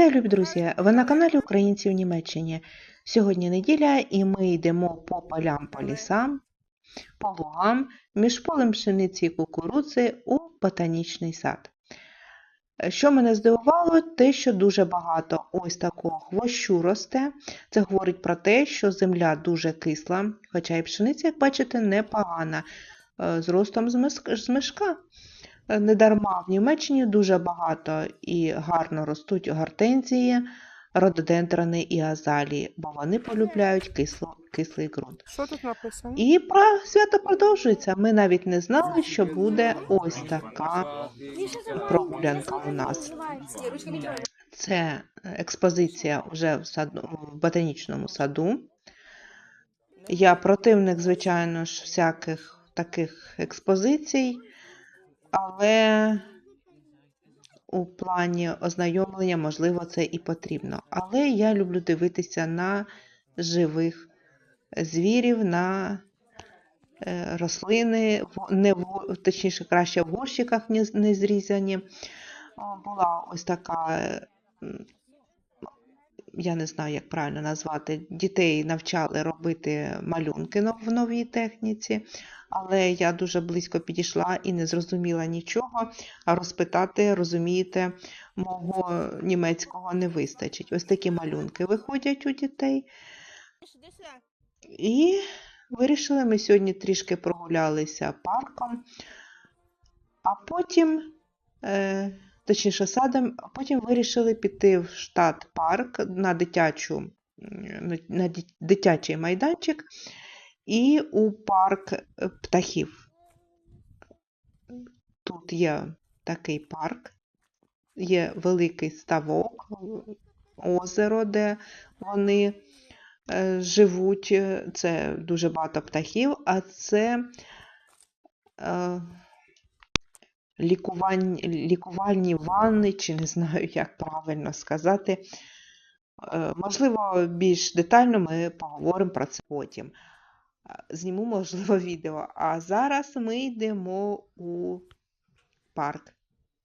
Вітаю, любі друзі! Ви на каналі Українці в Німеччині. Сьогодні неділя, і ми йдемо по полям, по лісам, по лугам, між полем пшениці і кукурудзи у ботанічний сад. Що мене здивувало, те, що дуже багато ось такого хвощу росте. Це говорить про те, що земля дуже кисла, хоча і пшениця, як бачите, непогана, е, з ростом з. Е, Недарма в Німеччині дуже багато і гарно ростуть гортензії, рододендрони і азалії, бо вони полюбляють кисло, кислий ґрунт. Що тут написано? І про свято продовжується. Ми навіть не знали, що буде ось така прогулянка у нас. Це експозиція вже в, саду, в ботанічному саду. Я противник, звичайно ж, всяких таких експозицій, але у плані ознайомлення, можливо, це і потрібно. Але я люблю дивитися на живих звірів, на е, рослини, не в, точніше, краще в горщиках не, зрізані. Була ось така, я не знаю, як правильно назвати, дітей навчали робити малюнки в новій техніці, але я дуже близько підійшла і не зрозуміла нічого, а розпитати, розумієте, мого німецького не вистачить. Ось такі малюнки виходять у дітей. І вирішили ми сьогодні трішки прогулялися парком, а потім, е, точніше садом, потім вирішили піти в штат парк на дитячу, на- дитячий майданчик і у парк е, птахів. Тут є такий парк, є великий ставок, озеро, де вони е, живуть. е, Це дуже багато птахів, а це лікувань, лікувальні ванни, чи не знаю, як правильно сказати. Е, Можливо, більш детально ми поговоримо про це потім. Е, Зніму, можливо, відео. А зараз ми йдемо у парк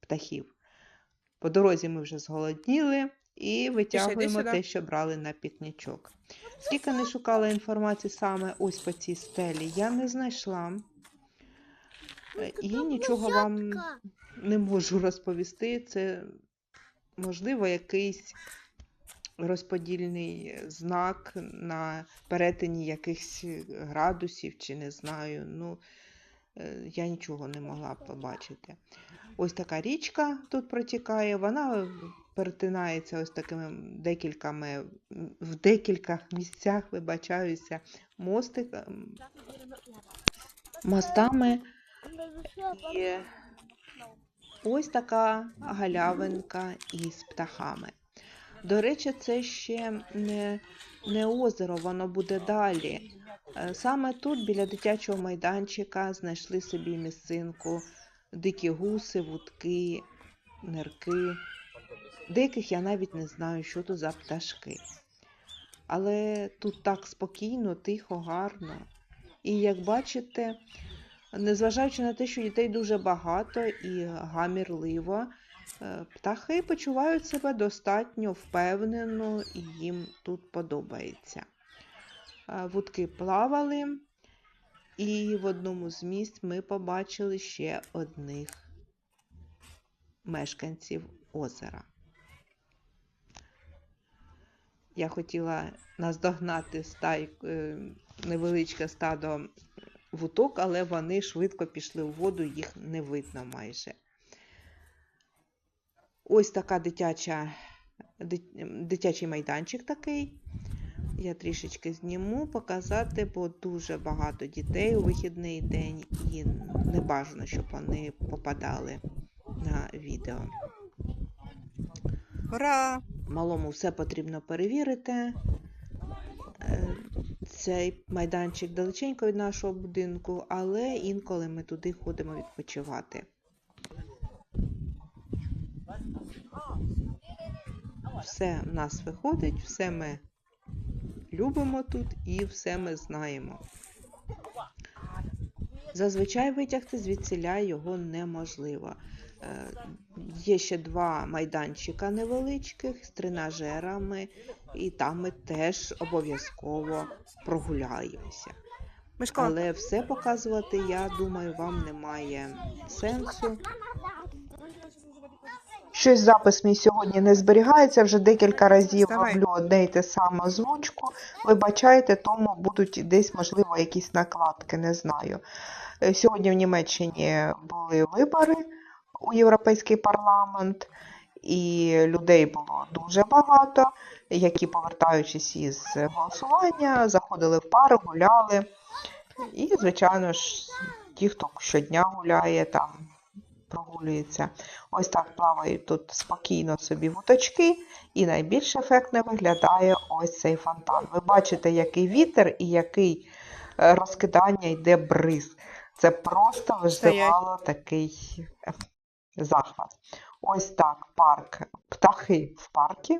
птахів. По дорозі ми вже зголодніли і витягуємо те, що брали на пікнічок. Скільки не шукала інформації саме ось по цій стелі, я не знайшла. І нічого вам не можу розповісти. Це, можливо, якийсь розподільний знак на перетині якихось градусів, чи не знаю. Ну, е, я нічого не могла побачити. Ось така річка тут протікає, вона перетинається ось такими декількома, м, в декількох місцях, вибачаюся, мостик, мостами. І ось така галявинка із птахами. До речі, це ще не, не озеро, воно буде далі. Е, Саме тут, біля дитячого майданчика, знайшли собі місцинку дикі гуси, вудки, нирки. Деяких я навіть не знаю, що тут за пташки. Але тут так спокійно, тихо, гарно. І як бачите, незважаючи на те, що дітей дуже багато і гамірливо, е, птахи почувають себе достатньо впевнено і їм тут подобається. Е, Вудки плавали, і в одному з місць ми побачили ще одних мешканців озера. Я хотіла наздогнати стай, е, невеличке стадо вуток, але вони швидко пішли у воду, їх не видно майже. Ось така дитяча, дитячий майданчик такий. Я трішечки зніму, показати, бо дуже багато дітей у вихідний день і не бажано, щоб вони попадали на відео. Ура! Малому все потрібно перевірити. Цей майданчик далеченько від нашого будинку, але інколи ми туди ходимо відпочивати. Все в нас виходить, все ми любимо тут і все ми знаємо. Зазвичай витягти звідсіля його неможливо. Е, Є ще два майданчика невеличких з тренажерами, і там ми теж обов'язково прогуляємося. Мишко, Але все показувати, я думаю, вам немає сенсу. Щось запис мій сьогодні не зберігається, вже декілька разів Вставай. роблю одне й те саме озвучку. Вибачайте, тому будуть десь, можливо, якісь накладки, не знаю. Е, Сьогодні в Німеччині були вибори у Європейський парламент, і людей було дуже багато, які, повертаючись із голосування, заходили в пари, гуляли. І, звичайно ж, ті, хто щодня гуляє, там прогулюється. Ось так плавають тут спокійно собі вуточки, і найбільш ефектно виглядає ось цей фонтан. Ви бачите, який вітер і який е, розкидання йде бриз. Це просто визивало такий е, захват. Ось так парк. Птахи в паркі.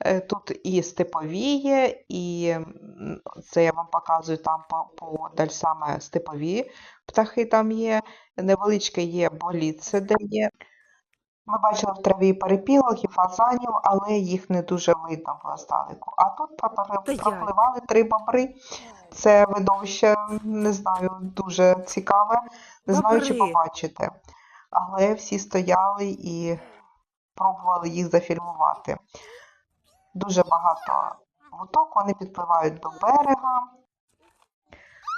Е, Тут і степові є, і це я вам показую там подаль саме степові птахи там є. Невеличке є боліце, де є. Ми бачили в траві перепілок і фазанів, але їх не дуже видно було здалеку. А тут пропли- пропливали три бобри. Це видовище, не знаю, дуже цікаве. Не знаю, чи побачите. Але всі стояли і пробували їх зафільмувати. Дуже багато вуток, вони підпливають до берега.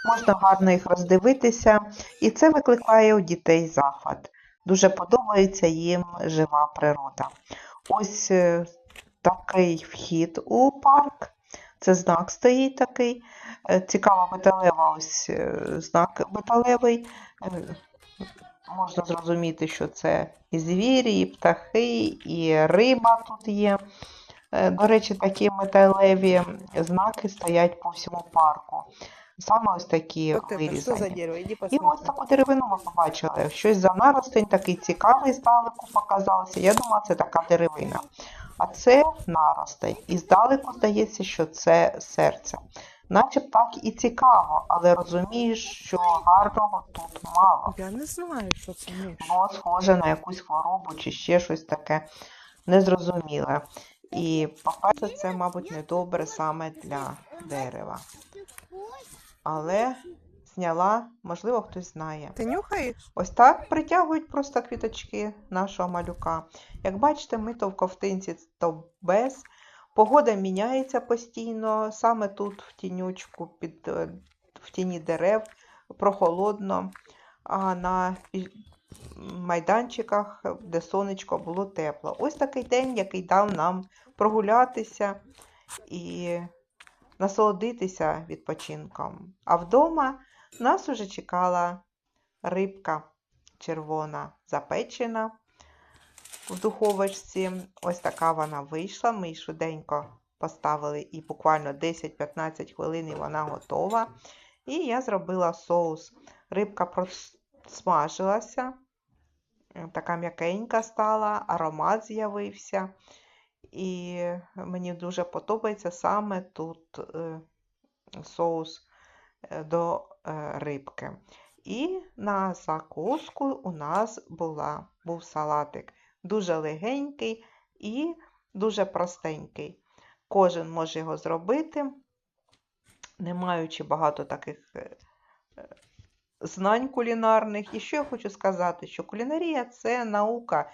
Можна гарно їх роздивитися, і це викликає у дітей захват. Дуже подобається їм жива природа. Ось е, такий вхід у парк. Це знак стоїть такий. Е, Цікава металева, ось е, знак металевий. Е, Можна зрозуміти, що це і звірі, і птахи, і риба тут є. До речі, такі металеві знаки стоять по всьому парку. Саме ось такі вот вирізані. І ось таку деревину ми побачили. Щось за наростень такий цікавий здалеку показався. Я думала, це така деревина. А це наростень. І здалеку здається, що це серце. Наче б так і цікаво, але розумієш, що гарного тут мало. Я не знаю, що це. Бо схоже на якусь хворобу чи ще щось таке незрозуміле. І, по-перше, це, мабуть, недобре саме для дерева. Але зняла, можливо, хтось знає. Ти нюхаєш? Ось так притягують просто квіточки нашого малюка. Як бачите, ми то в ковтинці, то без. Погода міняється постійно, саме тут, в тінючку, під, е, в тіні дерев, прохолодно, а на майданчиках, де сонечко було тепло. Ось такий день, який дав нам прогулятися і насолодитися відпочинком. А вдома нас уже чекала рибка червона запечена в духовочці. Ось така вона вийшла. Ми її швиденько поставили і буквально 10-15 хвилин і вона готова. І я зробила соус. Рибка просмажилася, така м'якенька стала, аромат з'явився. І мені дуже подобається саме тут е, соус до е, рибки. І на закуску у нас була, був салатик. Дуже легенький і дуже простенький. Кожен може його зробити, не маючи багато таких е, е, знань кулінарних. І що я хочу сказати, що кулінарія це наука,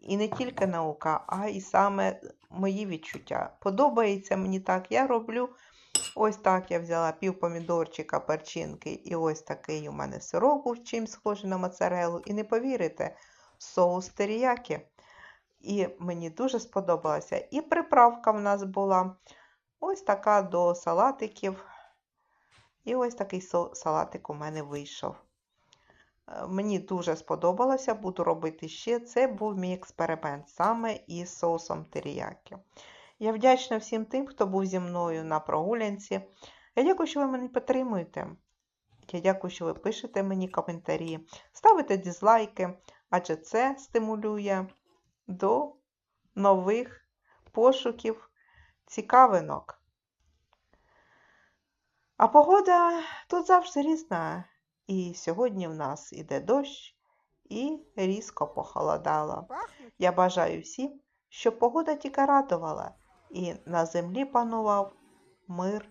і не тільки наука, а і саме мої відчуття. Подобається мені так, я роблю. Ось так я взяла пів помідорчика, перчинки, і ось такий у мене сирок був чимсь схожий на моцарелу. І не повірите, соус теріякі. І мені дуже сподобалося. І приправка в нас була ось така до салатиків. І ось такий салатик у мене вийшов. Е, Мені дуже сподобалося, буду робити ще. Це був мій експеримент саме із соусом теріякі. Я вдячна всім тим, хто був зі мною на прогулянці. Я дякую, що ви мене підтримуєте. Я дякую, що ви пишете мені коментарі, ставите дізлайки, адже це стимулює до нових пошуків, цікавинок. А погода тут завжди різна. І сьогодні в нас іде дощ, і різко похолодало. Я бажаю всім, щоб погода тільки радувала і на землі панував мир